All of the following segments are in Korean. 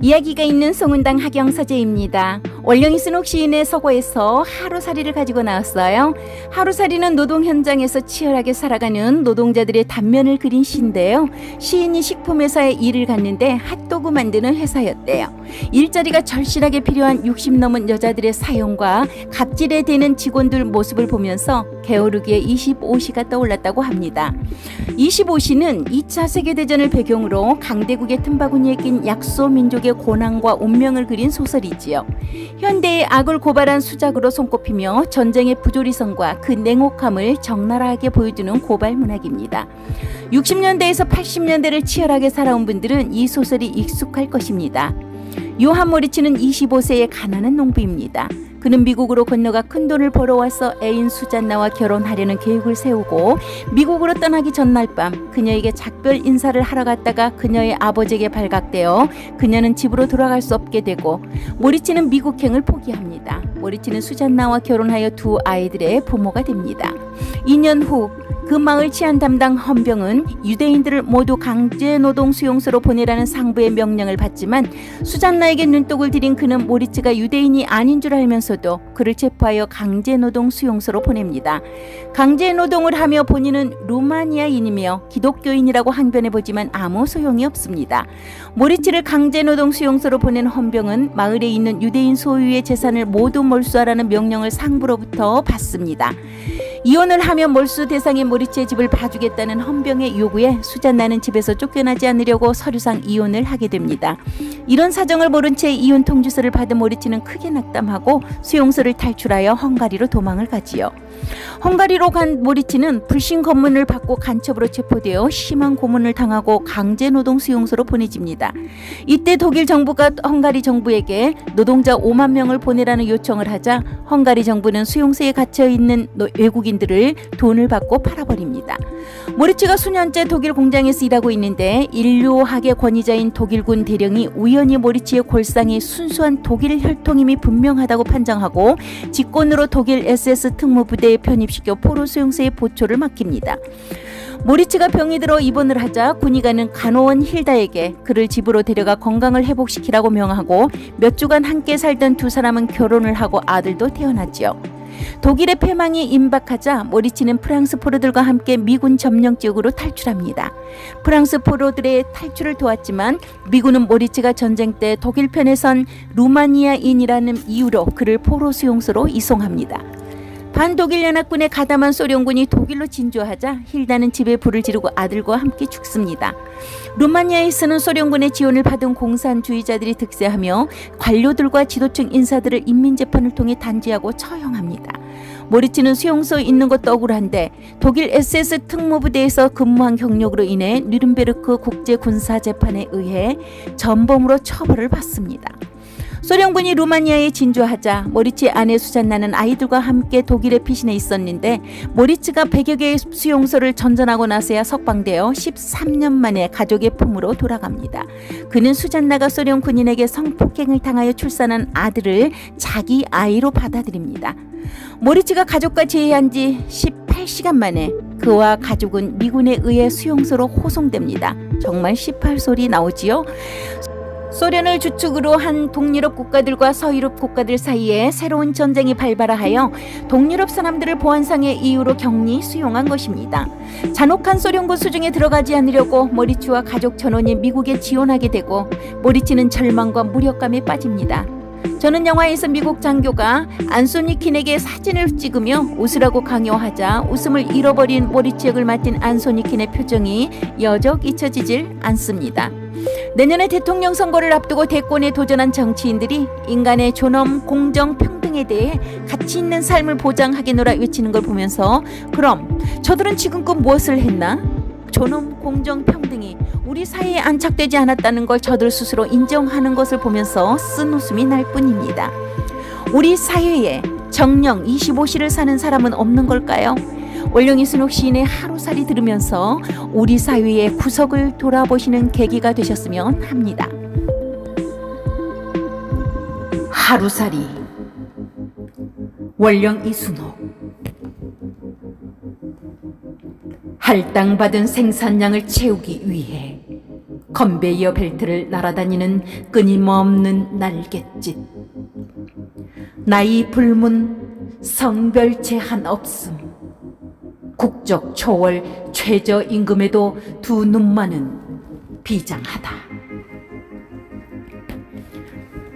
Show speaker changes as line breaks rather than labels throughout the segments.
이야기가 있는 송은당 하경서재입니다. 원령이 순옥 시인의 서고에서 하루살이를 가지고 나왔어요. 하루살이는 노동 현장에서 치열하게 살아가는 노동자들의 단면을 그린 시인데요. 시인이 식품회사에 일을 갔는데 핫도그 만드는 회사였대요. 일자리가 절실하게 필요한 60 넘은 여자들의 사용과 갑질에 대는 직원들 모습을 보면서 게으르기에 25시가 떠올랐다고 합니다. 25시는 2차 세계대전을 배경으로 강대국의 틈바구니에 낀 약소 민족의 고난과 운명을 그린 소설이지요. 현대의 악을 고발한 수작으로 손꼽히며 전쟁의 부조리성과 그 냉혹함을 적나라하게 보여주는 고발 문학입니다. 60년대에서 80년대를 치열하게 살아온 분들은 이 소설이 익숙할 것입니다. 요한 모리치는 25세의 가난한 농부입니다. 그는 미국으로 건너가 큰 돈을 벌어와서 애인 수잔나와 결혼하려는 계획을 세우고 미국으로 떠나기 전날 밤 그녀에게 작별 인사를 하러 갔다가 그녀의 아버지에게 발각되어 그녀는 집으로 돌아갈 수 없게 되고 모리치는 미국행을 포기합니다. 모리치는 수잔나와 결혼하여 두 아이들의 부모가 됩니다. 2년 후 그 마을 치안 담당 헌병은 유대인들을 모두 강제 노동 수용소로 보내라는 상부의 명령을 받지만 수잔나에게 눈독을 들인 그는 모리츠가 유대인이 아닌 줄 알면서도 그를 체포하여 강제 노동 수용소로 보냅니다. 강제 노동을 하며 본인은 루마니아인이며 기독교인이라고 항변해 보지만 아무 소용이 없습니다. 모리츠를 강제 노동 수용소로 보낸 헌병은 마을에 있는 유대인 소유의 재산을 모두 몰수하라는 명령을 상부로부터 받습니다. 이혼을 하면 몰수 대상인 모리츠의 집을 봐주겠다는 헌병의 요구에 수잔나는 집에서 쫓겨나지 않으려고 서류상 이혼을 하게 됩니다. 이런 사정을 모른 채 이혼 통지서를 받은 모리츠는 크게 낙담하고 수용소를 탈출하여 헝가리로 도망을 가지요. 헝가리로 간 모리츠는 불신 검문을 받고 간첩으로 체포되어 심한 고문을 당하고 강제 노동 수용소로 보내집니다. 이때 독일 정부가 헝가리 정부에게 노동자 5만 명을 보내라는 요청을 하자 헝가리 정부는 수용소에 갇혀 있는 노- 외국인들을 돈을 받고 팔아버립니다. 모리츠가 수년째 독일 공장에서 일하고 있는데 인류학의 권위자인 독일군 대령이 우연히 모리츠의 골상이 순수한 독일 혈통임이 분명하다고 판정하고 직권으로 독일 SS 특무부대에 편입시켜 포로 수용소의 보초를 맡깁니다. 모리츠가 병이 들어 입원을 하자 군의관은 간호원 힐다에게 그를 집으로 데려가 건강을 회복시키라고 명하고 몇 주간 함께 살던 두 사람은 결혼을 하고 아들도 태어났지요. 독일의 패망이 임박하자 모리치는 프랑스 포로들과 함께 미군 점령 지역으로 탈출합니다. 프랑스 포로들의 탈출을 도왔지만 미군은 모리치가 전쟁 때 독일 편에 선 루마니아인이라는 이유로 그를 포로 수용소로 이송합니다. 반독일 연합군의 가담한 소련군이 독일로 진주하자 힐다는 집에 불을 지르고 아들과 함께 죽습니다. 루마니아에서는 소련군의 지원을 받은 공산주의자들이 득세하며 관료들과 지도층 인사들을 인민재판을 통해 단죄하고 처형합니다. 모리치는 수용소에 있는 것도 억울한데 독일 SS 특무부대에서 근무한 경력으로 인해 뉴른베르크 국제군사재판에 의해 전범으로 처벌을 받습니다. 소련군이 루마니아에 진주하자 모리츠의 아내 수잔나는 아이들과 함께 독일에 피신해 있었는데 모리츠가 100여 개의 수용소를 전전하고 나서야 석방되어 13년 만에 가족의 품으로 돌아갑니다. 그는 수잔나가 소련 군인에게 성폭행을 당하여 출산한 아들을 자기 아이로 받아들입니다. 모리츠가 가족과 재회한 지 18시간 만에 그와 가족은 미군에 의해 수용소로 호송됩니다. 정말 18소리 나오지요? 소련을 주축으로 한 동유럽 국가들과 서유럽 국가들 사이에 새로운 전쟁이 발발하여 동유럽 사람들을 보안상의 이유로 격리 수용한 것입니다. 잔혹한 소련군 수중에 들어가지 않으려고 모리츠와 가족 전원이 미국에 지원하게 되고 모리츠는 절망과 무력감에 빠집니다. 저는 영화에서 미국 장교가 안소니 킨에게 사진을 찍으며 웃으라고 강요하자 웃음을 잃어버린 모리츠 역을 맡은 안소니 킨의 표정이 여적 잊혀지질 않습니다. 내년에 대통령 선거를 앞두고 대권에 도전한 정치인들이 인간의 존엄, 공정, 평등에 대해 가치 있는 삶을 보장하게노라 외치는 걸 보면서 그럼 저들은 지금껏 무엇을 했나? 존엄, 공정, 평등이 우리 사회에 안착되지 않았다는 걸 저들 스스로 인정하는 것을 보면서 쓴 웃음이 날 뿐입니다. 우리 사회에 정령 25시를 사는 사람은 없는 걸까요? 원룡이 순옥 시인의 하루살이 들으면서 우리 사회의 구석을 돌아보시는 계기가 되셨으면 합니다. 하루살이 원령 이순옥 할당받은 생산량을 채우기 위해 컨베이어 벨트를 날아다니는 끊임없는 날갯짓. 나이 불문 성별체 한 없음. 국적 초월 최저 임금에도 두 눈만은 비장하다.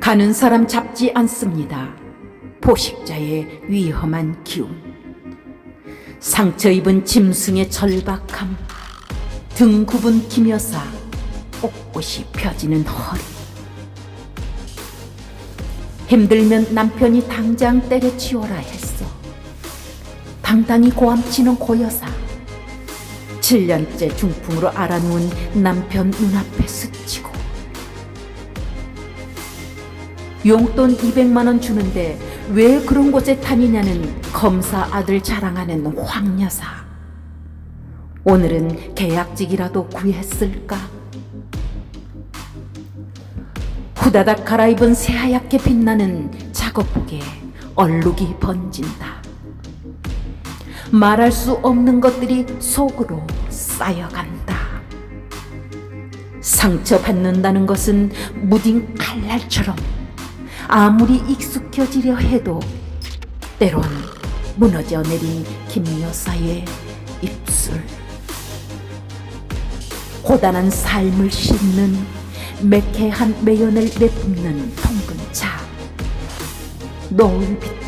가는 사람 잡지 않습니다. 포식자의 위험한 기운. 상처 입은 짐승의 절박함. 등 굽은 기묘사. 꼿꼿이 펴지는 허리. 힘들면 남편이 당장 때려치워라 했어. 당당히 고함치는 고여사. 7년째 중풍으로 알아누운 남편 눈앞에 스치고. 용돈 200만 원 주는데 왜 그런 곳에 다니냐는 검사 아들 자랑하는 황 여사. 오늘은 계약직이라도 구했을까? 후다닥 갈아입은 새하얗게 빛나는 작업복에 얼룩이 번진다. 말할 수 없는 것들이 속으로 쌓여간다. 상처받는다는 것은 무딘 칼날처럼 아무리 익숙해지려 해도 때론 무너져 내린 김 여사의 입술. 고단한 삶을 씻는 매캐한 매연을 내뿜는 통근 차. 노을 빛